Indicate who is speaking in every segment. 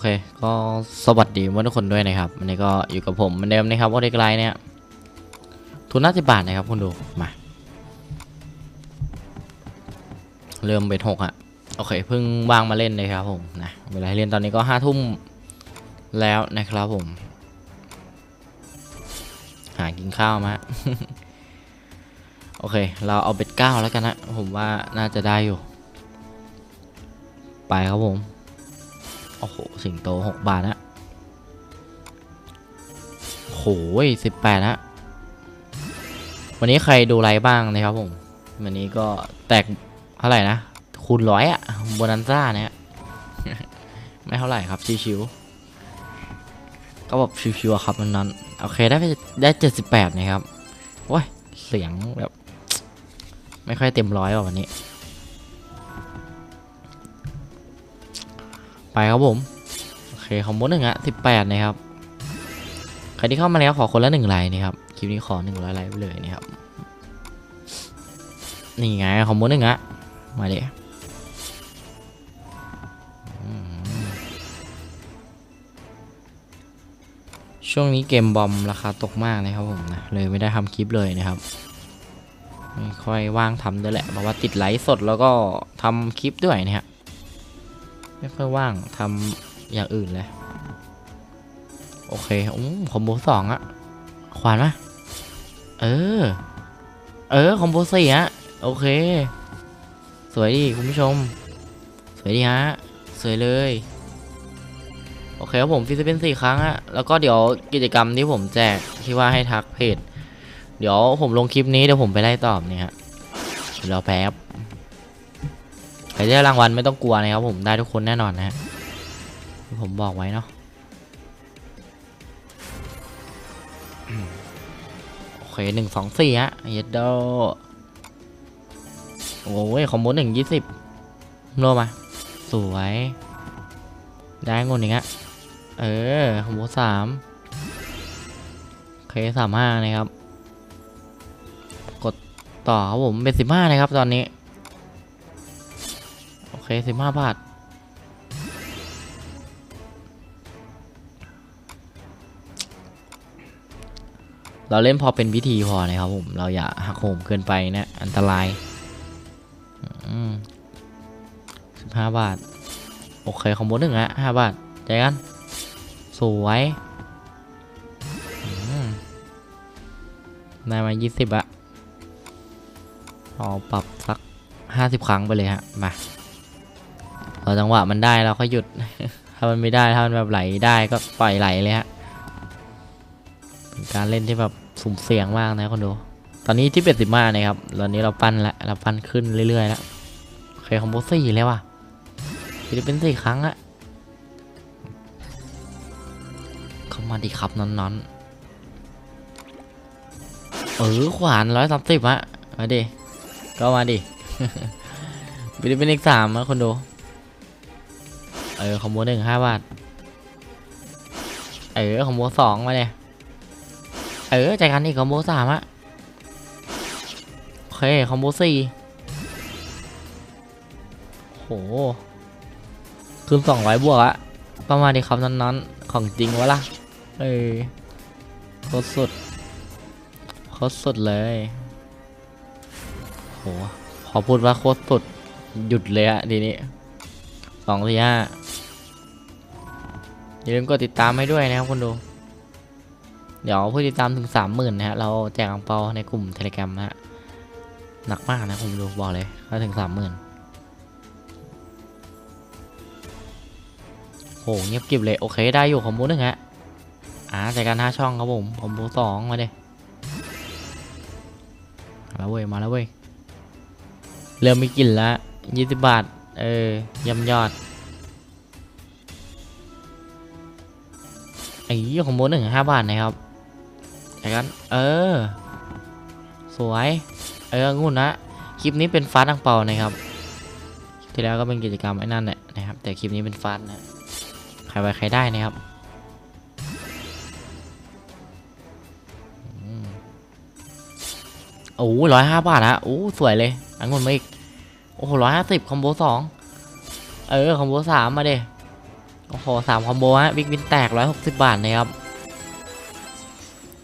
Speaker 1: เค ก็สวัสดีเพื่อนทุกคนด้วยนะครับวันนี้ก็อยู่กับผมเหมือนเดิมนะครับว่าเดกไลเนี่ยทุนห้าสิบบาทนะครับคุณดู มา เริ่มเบ็ดหกอะโอเคเพิ่งว่างมาเล่นเลยครับผมนะเวลาให้เล่นตอนนี้ก็ห้าทุ่มแล้วนะครับผม หากินข้าวมาโอเค เราเอาเบ็ดเก้าแล้วกันนะ ผมว่าน่าจะได้อยู่ ไปครับผม โอ้โห สิงโตหกบาทนะโหยสิบแปดนะวันนี้ใครดูไลฟ์บ้างนะครับผม วันนี้ก็แตกเท่าไหร่นะ คูณร้อยอะโบนันซ่าเนี่ย ไม่เท่าไหร่ครับ ชิวๆ ก็แบบชิวๆครับมันนั้น โอเคได้ไปได้เจ็ดสิบแปดนะครับว้ยเสียงแบบ ไม่ค่อยเต็มร้อยว่ะวันนี้ ไปครับผมโอเคคอมโบหนึ่งอะสิบแปดนะครับใครที่เข้ามาแล้วขอคนละหนึ่งไลน์นะครับคลิปนี้ขอหนึ่งร้อยไลค์ไปเลยนะครับนี่ไงคอมโบหนึ่งอะมาเดี๋ยวช่วงนี้เกมบอมราคาตกมากนะครับผมนะเลยไม่ได้ทำคลิปเลยนะครับไม่ค่อยว่างทำด้วยแหละเพราะว่าติดไลฟ์สดแล้วก็ทำคลิปด้วยนะครับ ไม่ค่อยว่างทำอย่างอื่นเลย โอเคอืมคอมโบสองอะขวานมะเออ เออคอมโบสี่ฮะโอเค สวยดีคุณผู้ชม สวยดีฮะ สวยเลยโอเคครับผมฟิสเป็นสี่ครั้งอะแล้วก็เดี๋ยวกิจกรรมที่ผมแจกที่ว่าให้ทักเพจ เดี๋ยวผมลงคลิปนี้เดี๋ยวผมไปไล่ตอบเนี่ยฮะเดี๋ยวรอแป๊บ ครได้รางวัลไม่ต้องกลัวนะครับผมได้ทุกคนแน่นอนนะฮะผมบอกไว้เนาะโอเคหนึ่งสองสี่ฮะเยดโดโอ้ยคอมโบหนึ่งยี่สิบโลมา สวย ได้เงนอีกอะเออคอมโบสามโอเคสามห้านะครับ กดต่อครับผมเป็นสิบห้านะครับตอนนี้ เคสิบห้าบาท เราเล่นพอเป็นวิธีพอนะครับผม เราอย่าหักโหมเกินไปนะ อันตรายสิบห้าบาท โอเคคอมโบหนึ่งอะห้าบาทใจกัน สวยได้มายี่สิบอะเอาปรับสักห้าสิบครั้งไปเลยฮะ มา เราจังหวะมันได้เราก็หยุด ถ้ามันไม่ได้ถ้ามันแบบไหลได้ก็ปล่อยไหลเลยฮะเป็นการเล่นที่แบบสุ่มเสี่ยงมากนะคนดู ตอนนี้ที่เป็ดสิบมานะครับ ตอนนี้เราปั้นละเราปั้นขึ้นเรื่อยๆแล้วเคคอมโบสี่เลยว่ะฟิลิปปินสี่ครั้งอะเข้ามาดีครับนอนๆเออขวานร้อยสามสิบอะมาดิก็มาดิฟิลิปปินอีกสามอะคนดู เออคอมโบหนึ่งห้าบาท เออคอมโบสองมาเนี่ยเออใจกันอีกคอมโบสามอะโอเคคอมโบสี่โหคืนสองร้อยบวกอะประมาณนี้ครับนั้นๆ ของจริงวะล่ะ เออโคตรสุดโคตรสุดเลยโหพอพูดว่าโคตรสุดหยุดเลยอะทีนี้ องสี่ห้าอย่าลืมกดติดตามให้ด้วยนะครับคุณดู เดี๋ยวผู้ติดตามถึงสามหมื่นนะฮะเราแจกอังเปาในกลุ่มเทเล gram นะฮะหนักมากนะคุณดูบอกเลยถ้าถึงสามหมื่นโหเงียบกิบเลยโอเคได้อยู่คอมบหนึ่งฮะอ่าจากการห้าช่องครับผมคอมโบสองมาเด้มาแล้วเว้ยมาแล้วเว้ยเริ่มมีกลิ่นละยี่สิบบาท เออยำยอดไอ้ยี่ของโบหนึ่งห้าบาทนะครับไอ้กันเออ สวย เอองุ่นนะ คลิปนี้เป็นฟาสต์อังเปานะครับที่แล้วก็เป็นกิจกรรมไอ้นั่นแหละนะครับ แต่คลิปนี้เป็นฟาสต์นะใครไว้ใครได้นะครับอืมโอ้ร้อยห้าบาทนะโอ้สวยเลยอังุ่นมาอีก โอ้โหร้อยห้าสิบคอมโบสองเออคอมโบสามมาเด้โอ้โหสามคอมโบฮะบิ๊กวินแตกร้อยหกสิบบาทนะครับ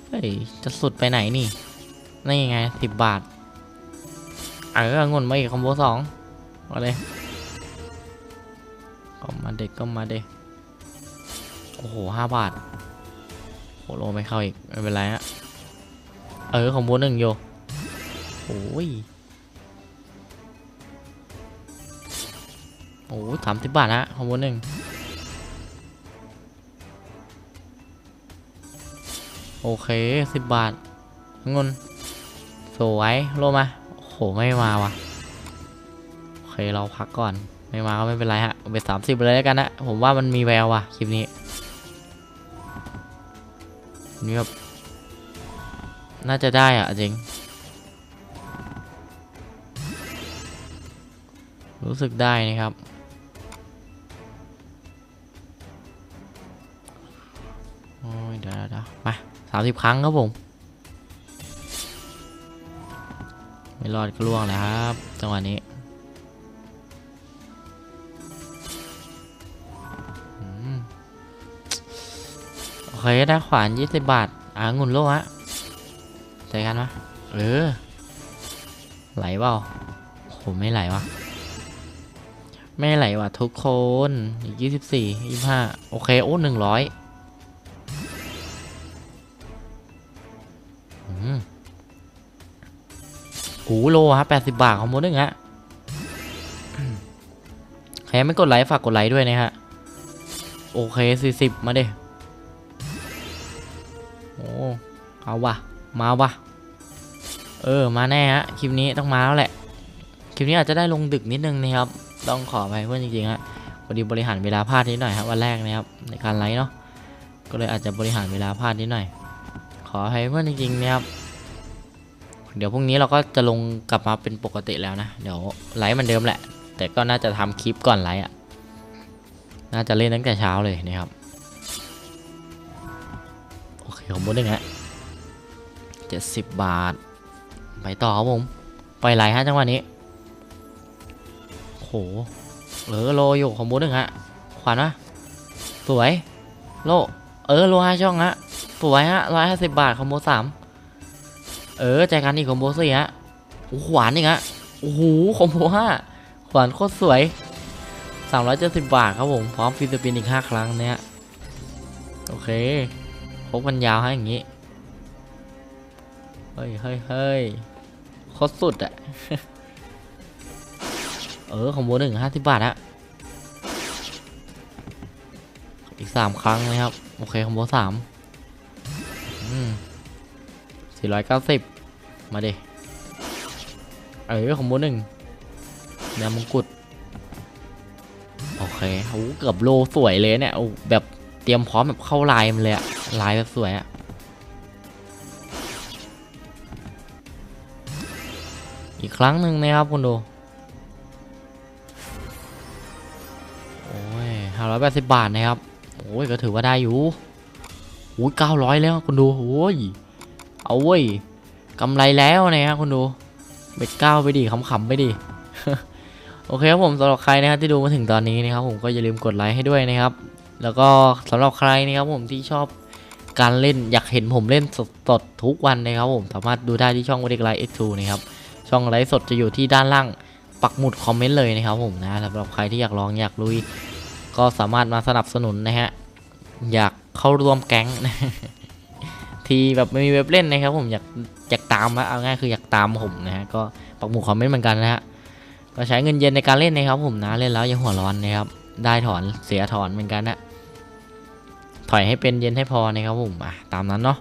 Speaker 1: เฮ้ย จะสุดไปไหนนี่ นี่ไงสิบบาท เอองุ่นมาอีกคอมโบสองมาเลยก็มาเด็กก็มาเด็กโอ้โหห้าบาทโหโลไม่เข้าอีก ไม่เป็นไรฮะ เออคอมโบหนึ่งโยโอ้ย โอ้สามสิบบาทฮะคอมโบหนึ่งโอเคสิบบาทเงินสวยโลมาโอ้โหไม่มาวะโอเคเราพักก่อนไม่มาก็ไม่เป็นไรฮะเอาไปสามสิบเลยแล้วกันนะผมว่ามันมีแววว่ะคลิปนี้นี่แบบน่าจะได้อะจริง รู้สึกได้นะครับ 30 ครั้งครับผม ไม่รอดก็ล่วงแล้วครับจังหวะนี้โอเคได้ขวาน20 บาท อ่างุ่นโลฮะใส่กันปะเออ ไหลเปล่าผมไม่ไหลวะไม่ไหลวะทุกคน อีก 24 25 โอเค โอ้ 100 หนึ่งร้อยอืมโลฮะแปดสิบบาทของโมนึงฮะใครยังไม่กดไลค์ฝากกดไลค์ด้วยนะฮะ โอเคสี่สิบมาเด้โอ้เอาวะมาวะเออ มาแน่ฮะ คลิปนี้ต้องมาแล้วแหละ คลิปนี้อาจจะได้ลงดึกนิดนึงนะครับ ต้องขอไปเพื่อนจริงๆฮะพอดีบริหารเวลาพลาดนิดหน่อยครับวันแรกนะครับ ในการไลฟ์เนาะ ก็เลยอาจจะบริหารเวลาพลาดนิดหน่อย ขอให้เพื่อนจริงๆนะครับ เดี๋ยวพรุ่งนี้เราก็จะลงกลับมาเป็นปกติแล้วนะ เดี๋ยวไลฟ์เหมันเดิมแหละ แต่ก็น่าจะทำคลิปก่อนไลฟ์อะ น่าจะเล่นตั้งแต่เช้าเลยนะครับ โอเคของบนหนึ่งฮะเจ็ดสิบบาท ไปต่อครับผม ไปไลฟ์ฮะจังหวะนี้โหเออโลอยู่ของบูหนึ่งฮะ ขวานวะสวย โล เออโลห้าช่องฮะสวยฮะร้อยห้าสิบบาทคอมโบสาม เออใจกันอีกคอมโบสี่ฮะโอ้ขวานอีกฮะโอ้โหคอมโบห้าขวานโคตรสวยดสิบบาทครับผม พร้อมฟิสปินอีก 5 ครั้งเนี่ยโอเคพกมันยาวให้อย่างงี้ เฮ้ยเฮ้ยเฮ้ยโคตรสุดอะเออของโบหนึ่งห้าสิบบาทฮะอีกสามครั้งเลยครับ โอเคของโบสามอืม 490 มาดิ เอ้ยของโมหนึ่งแนวมงกุฎ โอเคโอ้เกือบโลสวยเลยเนี่ยโอแบบเตรียมพร้อมแบบเข้าลายมันเลยอะลายแบบสวยอะอีกครั้งหนึ่งนะครับคุณดู โอ้ยห้าร้อยแปดสิบบาทนะครับ โอ้ยก็ถือว่าได้อยู่โอ้ยเก้าร้อยแล้วคุณดู โอ้ย เอาเว้ยกำไรแล้วนะครับคุณดูเบ็ดเก้าไปดิขำๆไปดิโอเคครับผมสำหรับใครนะครับที่ดูมาถึงตอนนี้นะครับผมก็อย่าลืมกดไลค์ให้ด้วยนะครับ แล้วก็สำหรับใครนะครับผมที่ชอบการเล่นอยากเห็นผมเล่นสดๆทุกวันนะครับผมสามารถดูได้ที่ช่องวดิกไลท์เอ็กซ์ทูนะครับช่องไลฟ์สดจะอยู่ที่ด้านล่างปักหมุดคอมเมนต์เลยนะครับผมนะสำหรับใครที่อยากลองอยากลุย ก็สามารถมาสนับสนุนนะฮะอยากเข้าร่วมแก๊งนะ ทีแบบไม่มีเว็บเล่นนะครับผมอยากอยากตามนะเอาง่ายคืออยากตามผมนะฮะก็ปักหมุดคอมเมนต์เหมือนกันนะฮะก็ใช้เงินเย็นในการเล่นนะครับผมนะเล่นแล้วย่าหัวร้อนนะครับได้ถอนเสียถอนเหมือนกันนะถอยให้เป็นเย็นให้พอนะครับผมอะตามนั้นเนาะ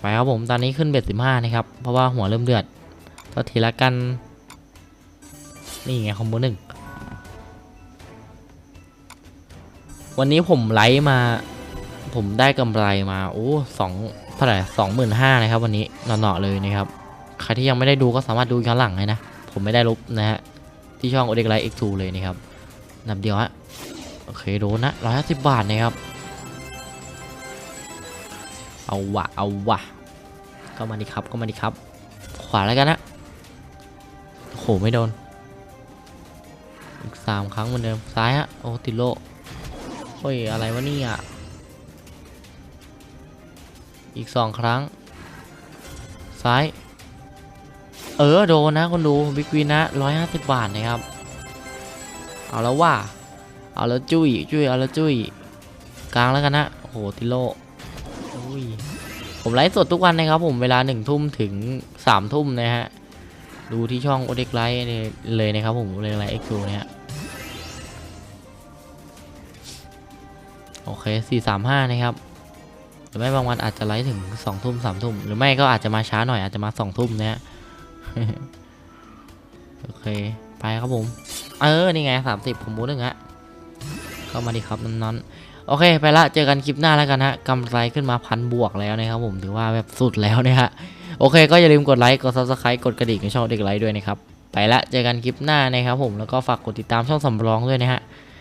Speaker 1: ไปครับผมตอนนี้ขึ้นเบ็ดสิบห้านะครับ เพราะว่าหัวเริ่มเดือดก็ทีละกัน นี่ไงคอมโบหนึ่งวันนี้ผมไลฟ์มา ผมได้กำไรมาโอ้สองเท่าไหร่สองหมื่นห้านะครับ วันนี้หนาๆเลยนะครับใครที่ยังไม่ได้ดูก็สามารถดูย้อนหลังเลยนะ ผมไม่ได้ลบนะฮะที่ช่องโอเด็กไลฟ์ X2 เลยนะครับนับเดียวฮะโอเคโดนนะร้อยห้าสิบบาทนะครับ เอาวะเอาวะก็มาดิครับก็มาดิครับ ขวาแล้วกันนะโอ้โหไม่โดนอีกสามครั้งเหมือนเดิมซ้ายฮะโอ้ติดโลโอ้ยอะไรวะเนี่ย อีกสองครั้ง ซ้าย เออโดนนะคนดูบิ๊กวินนะร้อยห้าสิบบาทนะครับ เอาแล้วว่า เอาแล้วจุ้ยจุ้ยเอาแล้วจุ้ยกลางแล้วกันนะโอ้โหติโลอุ้ยผมไลฟ์สดทุกวันนะครับผมเวลาหนึ่งทุ่มถึงสามทุ่มนะฮะดูที่ช่องโอเด็กไลท์เลยนะครับผมเลยไลท์เอ็กซ์ซูเนี่ยโอเคสี่สามห้านะครับ รือไม่บางวันอาจจะไลฟ์ถึงสองทุ่มสามทุ่มหรือไม่ก็อาจจะมาช้าหน่อยอาจจะมาสองทุ่มนะฮะโอเคไปครับผม เออ นี่ไงสามสิบผมบูหนึ่งฮะเข้ามาดีครับน้นๆโอเค ไปละเจอกันคลิปหน้าแล้วกันฮะกำไรขึ้นมาพันบวกแล้วนะครับผมถือว่าแบบสุดแล้วเนี่ยฮะโอเค ก็อย่าลืมกดไลค์กด subscribe กดกระดิ่งในช่องเด็กไลค์ด้วยนะครับไปละเจอกันคลิปหน้านะครับผมแล้วก็ฝากกดติดตามช่องสำรองด้วยนะฮะ